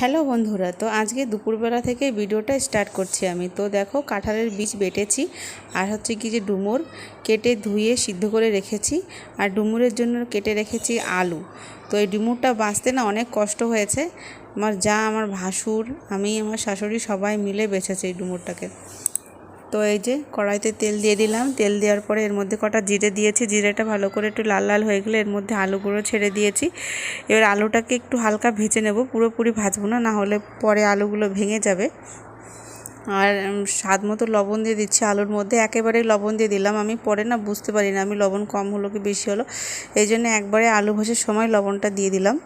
Hello বন্ধুরা, তো আজকে দুপুরবেলা থেকে ভিডিওটা স্টার্ট করছি আমি। তো দেখো, কাঁঠালের বীজ বেটেছি, আর হচ্ছে কি যে ডুমুর কেটে ধুয়ে সিদ্ধ করে রেখেছি, আর ডুমুরের জন্য কেটে রেখেছি আলু। তো এই ডুমুরটা বাঁচতে না অনেক কষ্ট হয়েছে। আমার যা, আমার ভাসুর, আমি, আমার শাশুড়ি সবাই মিলে বেছেছে এই ডুমুরটাকে। তো এই যে কড়াইতে তেল দিয়ে দিলাম। তেল দেওয়ার পরে এর মধ্যে কটা জিরে দিয়েছি। জিরেটা ভালো করে একটু লাল লাল হয়ে গেলে এর মধ্যে আলুগুলো ছেড়ে দিয়েছি। এবার আলুটাকে একটু হালকা ভেজে নেব। পুরোপুরি ভাজবো না না হলে পরে আলুগুলো ভেঙে যাবে। আর স্বাদ মতো লবণ দিয়ে দিচ্ছি আলুর মধ্যে। একেবারেই লবণ দিয়ে দিলাম। আমি পরে না বুঝতে পারি না আমি লবণ কম হলো কি বেশি হলো। এই জন্য একবারে আলু ভাজার সময় লবণটা দিয়ে দিলাম।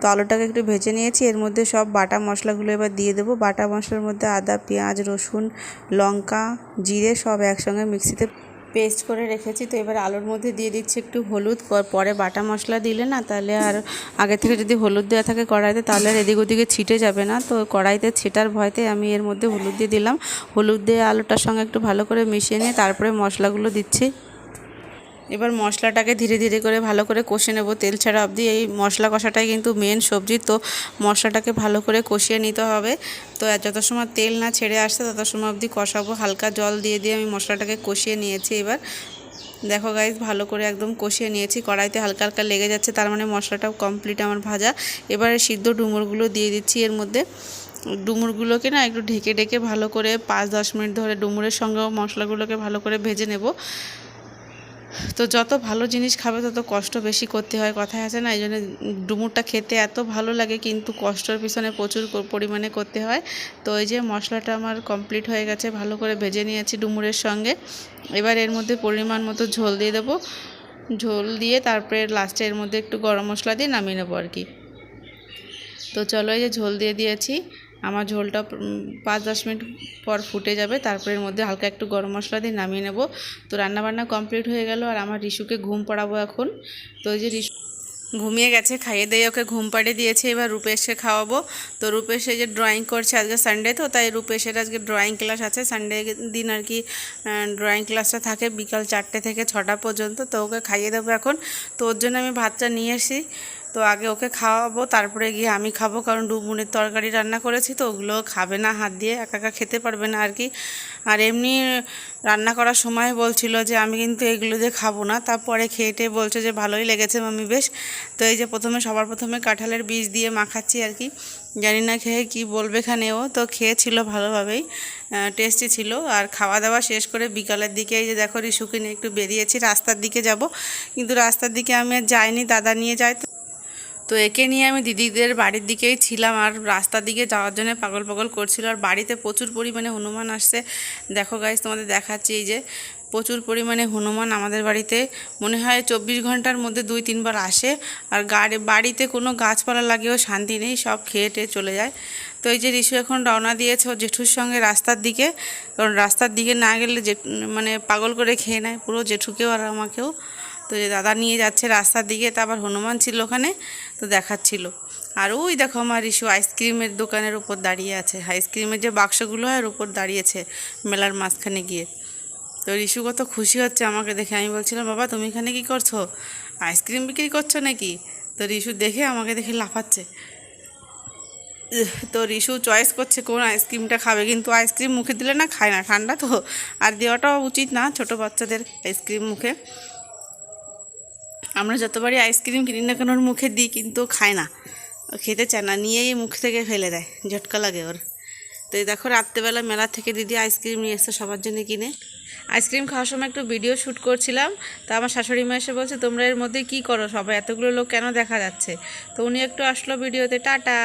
তো আলুটাকে একটু ভেজে নিয়েছি। এর মধ্যে সব বাটা মশলাগুলো এবার দিয়ে দেবো। বাটা মশলার মধ্যে আদা, পেঁয়াজ, রসুন, লঙ্কা, জিরে সব একসঙ্গে মিক্সিতে পেস্ট করে রেখেছি, তো এবার আলুর মধ্যে দিয়ে দিচ্ছি একটু হলুদ। পরে বাটা মশলা দিলে না তাহলে আর আগে থেকে যদি হলুদ দেওয়া থাকে কড়াইতে তাহলে আর এদিক ওদিকে ছিটে যাবে না। তো কড়াইতে ছিটার ভয়তে আমি এর মধ্যে হলুদ দিয়ে দিলাম। হলুদ দিয়ে আলুটার সঙ্গে একটু ভালো করে মিশিয়ে নিয়ে তারপরে মশলাগুলো দিচ্ছি। এবার মশলাটাকে ধীরে ধীরে করে ভালো করে কষে নেব। তেল ছাড়া অবধি এই মশলা কষাটাই কিন্তু মেন সবজি। তো মশলাটাকে ভালো করে কষিয়ে নিতে হবে। তো যত সময় তেল না ছেড়ে আসছে, তত সময় অবধি কষাবো। হালকা জল দিয়ে দিয়ে আমি মশলাটাকে কষিয়ে নিয়েছি এবার। দেখো গাইজ ভালো করে একদম কষিয়ে নিয়েছি। কড়াইতে হালকা হালকা লেগে যাচ্ছে, তার মানে মশলাটাও কমপ্লিট আমার ভাজা। এবারে সিদ্ধ ডুমুরগুলো দিয়ে দিচ্ছি এর মধ্যে। ডুমুরগুলোকে না একটু ঢেকে ঢেকে ভালো করে পাঁচ দশ মিনিট ধরে ডুমুরের সঙ্গেও মশলাগুলোকে ভালো করে ভেজে নেব। তো যত ভালো জিনিস খাবে, তত কষ্ট বেশি করতে হয়, কথায় আছে না? এই জন্য ডুমুরটা খেতে এত ভালো লাগে, কিন্তু কষ্টর পিছনে প্রচুর পরিমাণে করতে হয়। তো এই যে মশলাটা আমার কমপ্লিট হয়ে গেছে, ভালো করে ভেজে নিয়েছি ডুমুরের সঙ্গে। এবার এর মধ্যে পরিমাণ মতো ঝোল দিয়ে দেবো। ঝোল দিয়ে তারপরে লাস্টে এর মধ্যে একটু গরম মশলা দিয়ে নামিয়ে নেব আর কি। তো চলো এই যে ঝোল দিয়ে দিয়েছি। আমার ঝোলটা পাঁচ দশ মিনিট পর ফুটে যাবে, তারপরে মধ্যে হালকা একটু গরম মশলা দিয়ে নামিয়ে নেব। তো রান্নাবান্না কমপ্লিট হয়ে গেল আর আমার রিশুকে ঘুম পাড়াবো এখন। তো ওই যে রিশু ঘুমিয়ে গেছে, খাইয়ে দিয়ে ওকে ঘুম পাড়িয়ে দিয়েছে, এবার রূপেশকে খাওয়াবো। তো রূপেশ এই যে ড্রয়িং করছে আজকে সানডে তো তাই রূপেশের আজকে ড্রয়িং ক্লাস আছে। সানডে দিন আর কি ড্রয়িং ক্লাসটা থাকে বিকাল চারটে থেকে ছটা পর্যন্ত, তো ওকে খাইয়ে দেবো এখন। তো ওর জন্য আমি ভাতটা নিয়ে এসি তো আগে ওকে খাওয়াবো, তারপরে গিয়ে আমি খাব, কারণ ডুবুনের তরকারি রান্না করেছি তো ওগুলো খাবে না, হাত দিয়ে একা একা খেতে পারবে না আর কি। আর এমনি রান্না করার সময় বলছিল যে আমি কিন্তু এগুলো দিয়ে খাব না, তারপরে খেয়ে টেয়ে বলছে যে ভালোই লেগেছে মামি বেশ। তো এই যে প্রথমে, সবার প্রথমে কাঁঠালের বীজ দিয়ে মাখাচ্ছি আর কি। জানি না খেয়ে কি বলবে ও, তো খেয়েছিল ভালোভাবেই টেস্টি ছিল। আর খাওয়া দাওয়া শেষ করে বিকালের দিকে এই যে দেখো রিসুকে নিয়ে একটু বেরিয়েছি, রাস্তার দিকে যাব। কিন্তু রাস্তার দিকে আমি আর যাইনি, দাদা নিয়ে যায় তো তো একে নিয়ে আমি দিদিদের বাড়ির দিকেই ছিলাম আর রাস্তার দিকে যাওয়ার জন্য পাগল পাগল করছিল আর বাড়িতে প্রচুর পরিমাণে হনুমান আসছে। দেখো গাইজ তোমাদের দেখাচ্ছি এই যে প্রচুর পরিমাণে হনুমান আমাদের বাড়িতে। মনে হয় চব্বিশ ঘণ্টার মধ্যে দুই, তিনবার আসে আর গাড়ি, বাড়িতে কোনো গাছপালা লাগেও শান্তি নেই, সব খেয়ে টেয়ে চলে যায়। তো এই যে রিশু এখন রওনা দিয়েছে ও জেঠুর সঙ্গে রাস্তার দিকে। কারণ রাস্তার দিকে না গেলে জেঠ মানে পাগল করে খেয়ে নেয় পুরো জেঠুকেও আর আমাকেও। তো যে দাদা নিয়ে যাচ্ছে রাস্তার দিকে, তো আবার হনুমান ছিল ওখানে, তো দেখাচ্ছিল। আর ওই দেখো আমার রিশু আইসক্রিমের দোকানের উপর দাঁড়িয়ে আছে। আইসক্রিমের যে বাক্সগুলো হয় উপর দাঁড়িয়েছে মেলার মাঝখানে গিয়ে। তো রিশু কত খুশি হচ্ছে আমাকে দেখে। আমি বলছিলাম, বাবা, তুমি এখানে কি করছ? আইসক্রিম বিক্রি করছ নাকি? তো রিশু দেখে আমাকে দেখে লাফাচ্ছে। তো রিশু চয়েস করছে কোন আইসক্রিমটা খাবে, কিন্তু আইসক্রিম মুখে দিলে না খায় না, ঠান্ডা তো। আর দেওয়াটাও উচিত না ছোট বাচ্চাদের আইসক্রিম মুখে। আমরা যতবারই আইসক্রিম কিনি না কেন, ওর মুখে দিই, কিন্তু খায় না। ও খেতে চায় না, নিয়েই মুখ থেকে ফেলে দেয়, ঝটকা লাগে ওর। তো এই দেখো, রাত্রেবেলা মেলা থেকে দিদি আইসক্রিম নিয়ে এসছে সবার জন্য কিনে। আইসক্রিম খাওয়ার সময় একটু ভিডিও শ্যুট করছিলাম, তা আমার শাশুড়ি মা এসে বলছে, তোমরা এর মধ্যে কি করো? সবাই এতগুলো লোক কেন দেখা যাচ্ছে? তো উনি একটু আসলো ভিডিওতে, টাটা।